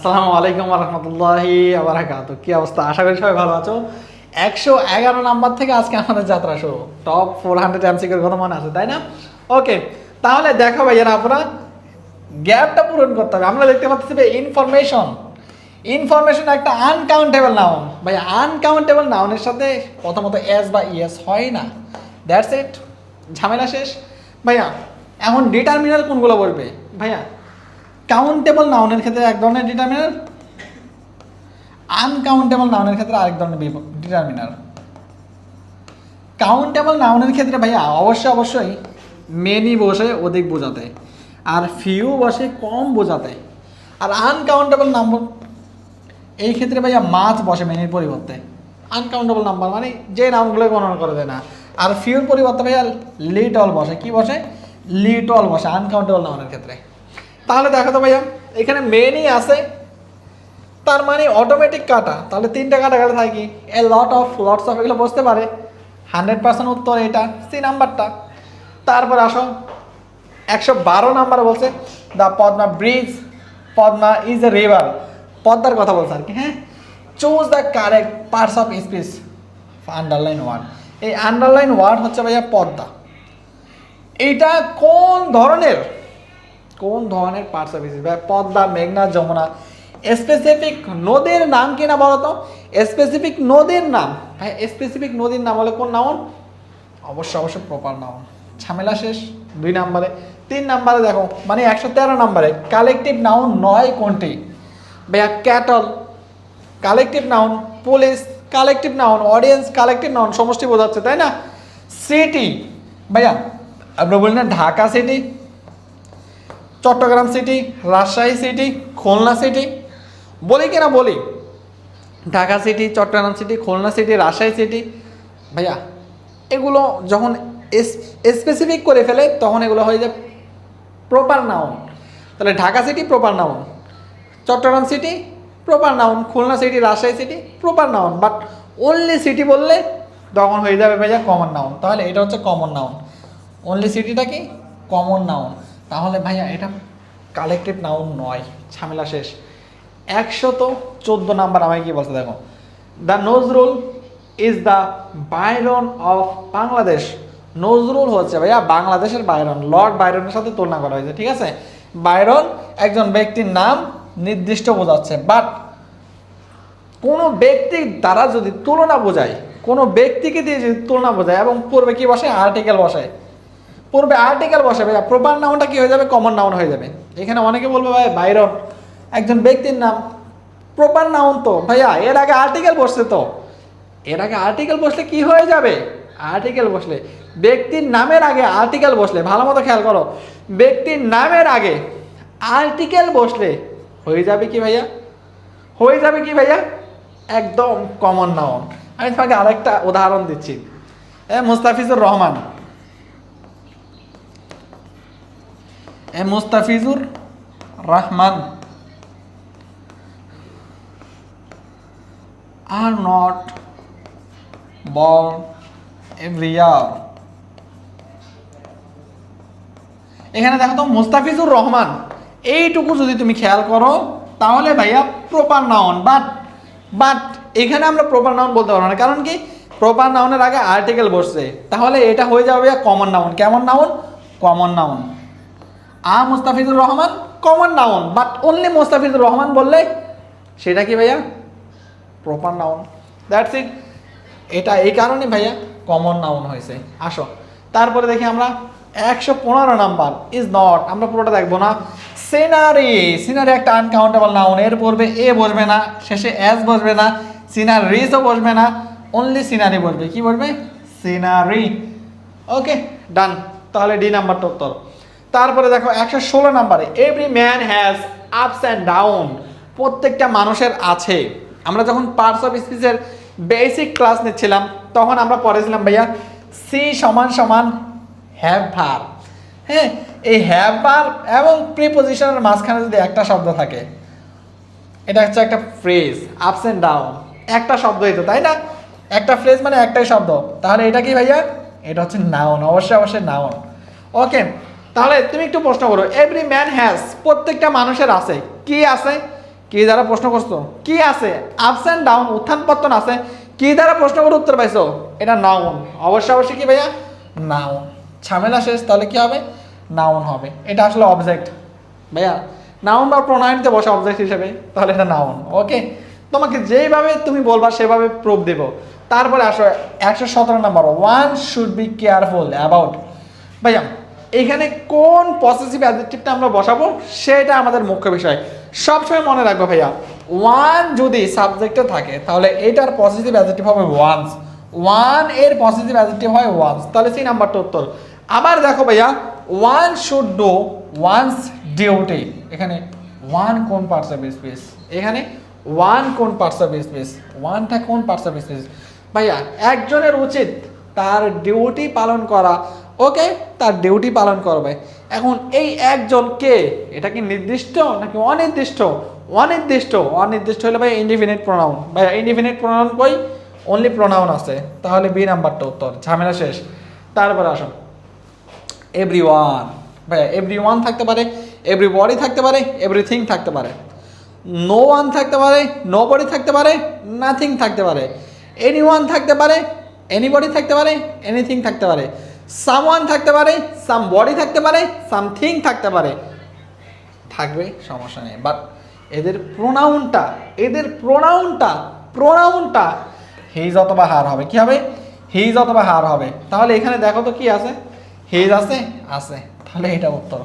আসসালামু আলাইকুম রহমতুল্লাহি আবরাকাত কি অবস্থা? আশা করি সবাই ভালো আছো। একশো এগারো নাম্বার থেকে আজকে আমাদের যাত্রা শুরু। টপ ফোর হান্ড্রেড এমসিকের কথা মনে আছে, তাই না? ওকে তাহলে দেখো ভাইয়ারা আপনারা, গ্যাপটা পূরণ করতে হবে। আমরা দেখতে পাচ্ছি ইনফরমেশন ইনফরমেশন একটা আনকাউন্টেবল নাউন ভাই আনকাউন্টেবল নাউনের সাথে প্রথমত এস বা ইএস হয় না। দ্যাটস ইট ঝামেলা শেষ। ভাইয়া, এখন ডিটারমিনাল কোনগুলো বলবে? ভাইয়া কাউন্টেবল নাউনের ক্ষেত্রে এক ধরনের ডিটারমিনার আনকাউন্টেবল নাউনের ক্ষেত্রে আরেক ধরনের ডিটারমিনার কাউন্টেবল নাউনের ক্ষেত্রে ভাইয়া অবশ্যই অবশ্যই মেনি বসে অধিক বোঝাতে, আর ফিউ বসে কম বোঝাতে, আর আনকাউন্টেবল নাম্বার এই ক্ষেত্রে ভাইয়া মাছ বসে মেনির পরিবর্তে। আনকাউন্টেবল নাম্বার মানে যে নামগুলো গণনা করা যায় না। আর ফিউর পরিবর্তে ভাইয়া লিটল বসে, কি বসে? লিটল বসে আনকাউন্টেবল নাউনের ক্ষেত্রে। তাহলে দেখো তো ভাইয়া, এখানে মেনই আছে, তার মানে অটোমেটিক কাটা। তাহলে তিনটা কাটা কাটা থাকে a lot of lots of এগুলো বসতে পারে। হান্ড্রেড পার্সেন্ট উত্তর এটা সি নাম্বারটা তারপর আসো একশো বারো নাম্বার বলছে the Padma bridge Padma is a river পদ্মার কথা বলছে আর কি হ্যাঁ? Choose the correct parts of speech underline word এই আন্ডারলাইন ওয়ার্ড হচ্ছে ভাইয়া পদ্মা। এইটা কোন ধরনের? কোন ধরনের পার্টস অফ স্পিচ পদ্মা, মেঘনা, যমুনা। স্পেসিফিক নদীর নাম কি না বলো তো স্পেসিফিক নদীর নাম। ভাই স্পেসিফিক নদীর নাম হলে কোন নাউন অবশ্যই অবশ্যই প্রপার নাউন ঝামেলা শেষ, দুই নাম্বারে। তিন নাম্বারে দেখো মানে একশো তেরো নাম্বারে কালেকটিভ নাউন নয় কোনটি? ভাইয়া cattle collective noun police collective noun audience collective noun সমষ্টি বোঝাচ্ছে, তাই না? সিটি ভাইয়া আমরা বলি না Dhaka city Chattogram city, Rajshahi city, Khulna city. বলি কি না বলি? Dhaka city, Chattogram city, Khulna city, Rajshahi city. ভাইয়া, এগুলো যখন স্পেসিফিক করে ফেলে, তখন এগুলো হয়ে যায় প্রপার নাউন তাহলে Dhaka city proper noun Chattogram city proper noun Khulna city, Rajshahi city proper noun but only city বললে তখন হয়ে যাবে ভাইয়া কমন নাউন তাহলে এটা হচ্ছে কমন নাউন অনলি সিটিটা কি? কমন নাউন তাহলে ভাইয়া এটা কালেক্টেড নাউন নয়, ঝামেলা শেষ। একশত চোদ্দ নাম্বার আমায় কি বলছে দেখো the Nazrul is the Byron of Bangladesh Nazrul হচ্ছে ভাইয়া বাংলাদেশের বাইরন লর্ড বাইরনের সাথে তুলনা করা হয়েছে, ঠিক আছে? বাইরন একজন ব্যক্তির নাম নির্দিষ্ট বোঝাচ্ছে বাট কোনো ব্যক্তির দ্বারা যদি তুলনা বোঝায়, কোনো ব্যক্তিকে দিয়ে যদি তুলনা বোঝায় এবং পূর্বে কি বসে আর্টিকেল বসে পূর্বে আর্টিকেল বসে, ভাইয়া। প্রপার নাউনটা কি হয়ে যাবে? কমন নাউন হয়ে যাবে। এখানে অনেকে বলবে, ভাই, বাইরন। একজন ব্যক্তির নাম। প্রপার নাউন তো। ভাইয়া, এর আগে আর্টিকেল বসছে তো। এর আগে আর্টিকেল বসলে কি হয়ে যাবে? আর্টিকেল বসলে। ব্যক্তির নামের আগে আর্টিকেল বসলে। ভালো মতো খেয়াল করো। ব্যক্তির নামের আগে আর্টিকেল বসলে হয়ে যাবে কি, ভাইয়া? হয়ে যাবে কি, ভাইয়া? একদম কমন নাউন আমি তোমাকে আরেকটা উদাহরণ দিচ্ছি। মুস্তাফিজুর রহমান। এ Mustafizur Rahman. Are not born every year এখানে দেখো তো মুস্তাফিজুর রহমান। এইটুকু যদি তুমি খেয়াল করো, তাহলে ভাইয়া প্রপার নাউন বাট বাট এখানে আমরা প্রপার নাউন বলতে পারব না, কারণ কি? প্রপার নাউনের আগে আর্টিকেল বসছে। তাহলে এটা হয়ে যাবে কমন নাউন কেমন noun common noun a Mustafizur Rahman, common noun but only Mustafizur Rahman বললে সেটা কি ভাইয়া? Proper noun. দ্যাটস ইট এটা এই কারণে ভাইয়া কমন নাউন হয়েছে। আসো। তারপরে দেখি আমরা একশো পনেরো নাম্বার ইজ নট আমরা পুরোটা দেখব না। সিনারি সিনারি একটা আনকাউন্টেবল নাউন, এর পূর্বে এ বসবে না, শেষে এস বসবে না, সিনারিজও বসবে না অনলি সিনারি বসবে। কি বসবে? সিনারি। ওকে ডান তাহলে ডি নাম্বারটা উত্তর। তারপরে দেখো একশো ষোলো নাম্বারে every man has ups and down প্রত্যেকটা মানুষের আছে। আমরা যখন পার্টস অফ স্পিচের বেসিক ক্লাস নিচ্ছিলাম, তখন আমরা পড়েছিলাম ভাইয়া সি সমান সমান হ্যাভ ভার হ্যাঁ এই হ্যাভ ভার এবং প্রিপোজিশনের মাঝখানে যদি একটা শব্দ থাকে, এটা হচ্ছে একটা ফ্রেজ আপস অ্যান্ড ডাউন একটা শব্দই তো, তাই না? একটা ফ্রেজ মানে একটাই শব্দ। তাহলে এটা কি ভাইয়া? এটা হচ্ছে নাউন অবশ্যই অবশ্যই নাউন ওকে তাহলে তুমি একটু প্রশ্ন করো এভরি ম্যান হ্যাজ প্রত্যেকটা মানুষের আছে, কি আছে? কি দ্বারা প্রশ্ন করছ? কি আছে? আপস অ্যান্ড ডাউন উত্থান পতন আছে, কি দ্বারা প্রশ্ন করে উত্তর পাইছো? এটা নাউন অবশ্যই অবশ্যই কি ভাইয়া? নাউন ঝামেলা শেষ, তাহলে কি হবে? নাউন হবে, এটা আসলে অবজেক্ট ভাইয়া নাউন বা প্রোনাউনতে বসে অবজেক্ট হিসেবে, তাহলে এটা নাউন ওকে তোমাকে যেইভাবে তুমি বলবা, সেভাবে প্রুফ দেব। তারপরে আসো, একশো সতেরো number one should be careful about ভাইয়া এখানে কোন পসেসিভ অ্যাডজেক্টিভটা আমরা বসাবো, সেটা আমাদের মুখ্য বিষয়। সবসময় মনে রাখব ভাইয়া ওয়ান যদি সাবজেক্টে থাকে, তাহলে এটার পজিটিভ অ্যাডজেক্টিভ হবে ওয়ান্স ওয়ানের পজিটিভ অ্যাডজেক্টিভ হয় ওয়ান্স তাহলে সেই নাম্বারটা উত্তর। আবার দেখো ভাইয়া one should do one's duty এখানে ওয়ান কোন পার্টস অফ স্পেস এখানে ওয়ান কোন পার্টস অফ স্পেস ওয়ানটা কোন পার্টস অফ স্পেস ভাইয়া, একজনের উচিত তার ডিউটি পালন করা। ওকে তার ডিউটি পালন করবে। এখন এই একজন কে? এটা কি নির্দিষ্ট নাকি অনির্দিষ্ট? অনির্দিষ্ট। অনির্দিষ্ট হলে ভাই ইন্ডিফিনিট প্রোনাউন ভাই ইন্ডিফিনিট প্রোনাউন কই? অনলি প্রোনাউন আছে। তাহলে বি নাম্বারটা উত্তর। ঝামেলা শেষ। তারপরে আসুন। এভরি ওয়ান ভাই এভরি ওয়ান থাকতে পারে এভরি বডি থাকতে পারে এভরিথিং থাকতে পারে। নো ওয়ান থাকতে পারে নো বডি থাকতে পারে নাথিং থাকতে পারে। এনি ওয়ান থাকতে পারে এনিবডি থাকতে পারে এনিথিং থাকতে পারে। সাম ওয়ান থাকতে পারে সাম বডি থাকতে পারে সামথিং থাকতে পারে। থাকবে, সমস্যা নেই। বাট এদের প্রোনাউনটা এদের প্রোনাউনটা প্রোনাউনটা হিজ অথবা হার হবে। কি হবে? হিজ অথবা হার হবে। তাহলে এখানে দেখো তো কি আছে? হিজ আছে আছে। তাহলে এটা উত্তর।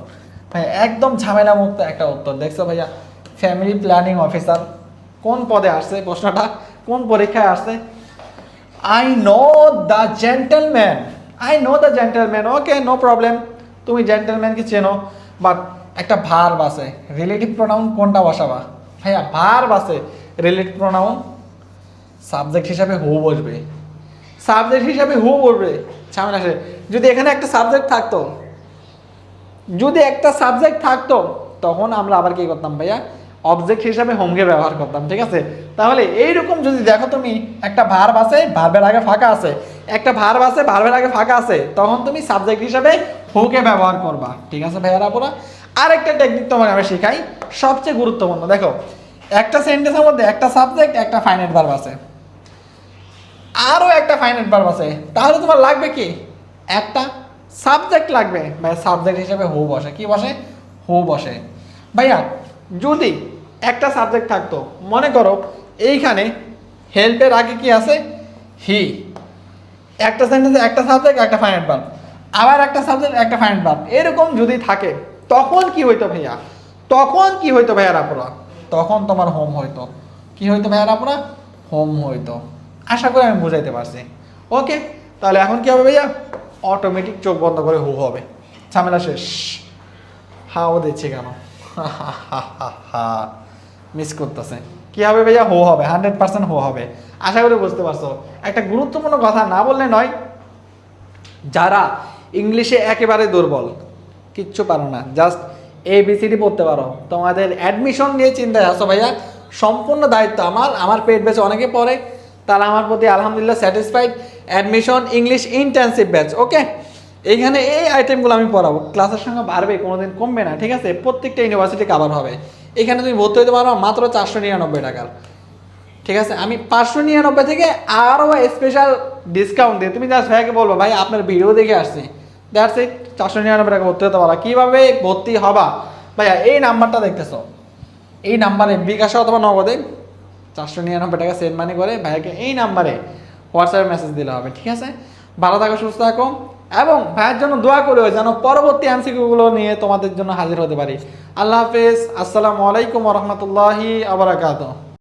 ভাই, একদম ঝামেলা মুক্ত একটা উত্তর। দেখছ ভাইয়া? ফ্যামিলি প্ল্যানিং অফিসার কোন পদে আসছে প্রশ্নটা? কোন পরীক্ষায় আসছে? I know the gentleman I know the gentleman okay no problem তুমি জেন্টেলম্যানকে চেনো বাট একটা ভার্ব আছে। রিলেটিভ প্রোনাউন কোনটা বসাবা? ভাইয়া ভার্ব আছে। রিলেটিভ প্রোনাউন সাবজেক্ট হিসাবে হু বসবে? সাবজেক্ট হিসাবে হু বসবে? ঝামেলা আসে যদি এখানে একটা সাবজেক্ট থাকতো, যদি একটা সাবজেক্ট থাকতো, তখন আমরা আবার কী করতাম ভাইয়া? অবজেক্ট হিসাবে হোমকে ব্যবহার করতাম, ঠিক আছে? তাহলে এইরকম যদি দেখো তুমি, একটা ভার্ব আছে ভার্বের আগে ফাঁকা আছে। একটা ভার্ব আছে ভার্বের আগে ফাঁকা আছে, তখন তুমি সাবজেক্ট হিসাবে হুকে ব্যবহার করবা। ঠিক আছে ভাইয়ারা পুরা আরেকটা টেকনিক তোমাকে আমি শেখাই, সবচেয়ে গুরুত্বপূর্ণ। দেখো, একটা সেন্টেন্সের মধ্যে একটা সাবজেক্ট একটা ফাইনাইট ভার্ব আছে। আরও একটা ফাইনাইট ভার্ব আছে। তাহলে তোমার লাগবে কি? একটা সাবজেক্ট লাগবে। ভাই সাবজেক্ট হিসেবে হু বসে। কি বসে? হু বসে। ভাইয়া, যদি একটা সাবজেক্ট থাকতো, মনে করো, এইখানে হেল্পের আগে কি আছে? হি একটা সেন্টেন্সে একটা সাবজেক্ট একটা ফাইনাইট ভার্ব আবার একটা সাবজেক্ট একটা ফাইনাইট ভার্ব এরকম যদি থাকে তখন কি হইতো ভাইয়া তখন কি হইতো ভাইয়ার আপনারা তখন তোমার হোম হইতো কি হইতো ভাইয়ার আপনারা হোম হইতো আশা করি আমি বুঝাইতে পারছি ওকে তাহলে এখন কি হবে ভাইয়া অটোমেটিক চোখ বন্ধ করে হু হবে ঝামেলা শেষ হাও দিচ্ছে কেন হা হা হা হা মিস করতেছে কি হবে ভাইয়া হো হবে? হান্ড্রেড পার্সেন্ট হো হবে। আশা করি বুঝতে পারছ। একটা গুরুত্বপূর্ণ কথা না বললে নয়, যারা ইংলিশে একেবারে দুর্বল, কিচ্ছু পারো না। জাস্ট এ বিসিডি পড়তে পারো। তোমাদের অ্যাডমিশন নিয়ে চিন্তায় আসো ভাইয়া। সম্পূর্ণ দায়িত্ব আমার। আমার পেট বেঁচে অনেকে পড়ে। তারা আমার প্রতি আলহামদুলিল্লাহ satisfied admission English intensive batch okay এইখানে এই আইটেমগুলো আমি পড়াবো। ক্লাসের সঙ্গে বাড়বে, কোনোদিন কমবে না, ঠিক আছে? প্রত্যেকটা ইউনিভার্সিটি কাভার হবে। এখানে তুমি ভর্তি হতে পারো মাত্র চারশো নিরানব্বই টাকার। ঠিক আছে? আমি পাঁচশো নিরানব্বই থেকে আরও স্পেশাল ডিসকাউন্ট দিয়ে তুমি জাস্ট ভাইয়াকে বলব, ভাই, আপনার ভিডিও দেখে আসছি। দ্যাটস ইট চারশো নিরানব্বই টাকা ভর্তি হতে পারো কীভাবে ভর্তি হবা? ভাইয়া, এই নাম্বারটা দেখতেছো। এই নাম্বারে বিকাশে অথবা নগদে চারশো নিরানব্বই টাকা সেন্ড মানি করে ভাইয়াকে এই নাম্বারে হোয়াটসঅ্যাপে মেসেজ দিলে হবে। ঠিক আছে? ভালো থাকো, সুস্থ থাকো। এবং ভাইয়ের জন্য দোয়া করিও যেন পরবর্তী এমসিকিউগুলো নিয়ে তোমাদের জন্য হাজির হতে পারি। আল্লাহ হাফেজ। আসসালামু আলাইকুম রহমতুল্লাহি আবরাকাত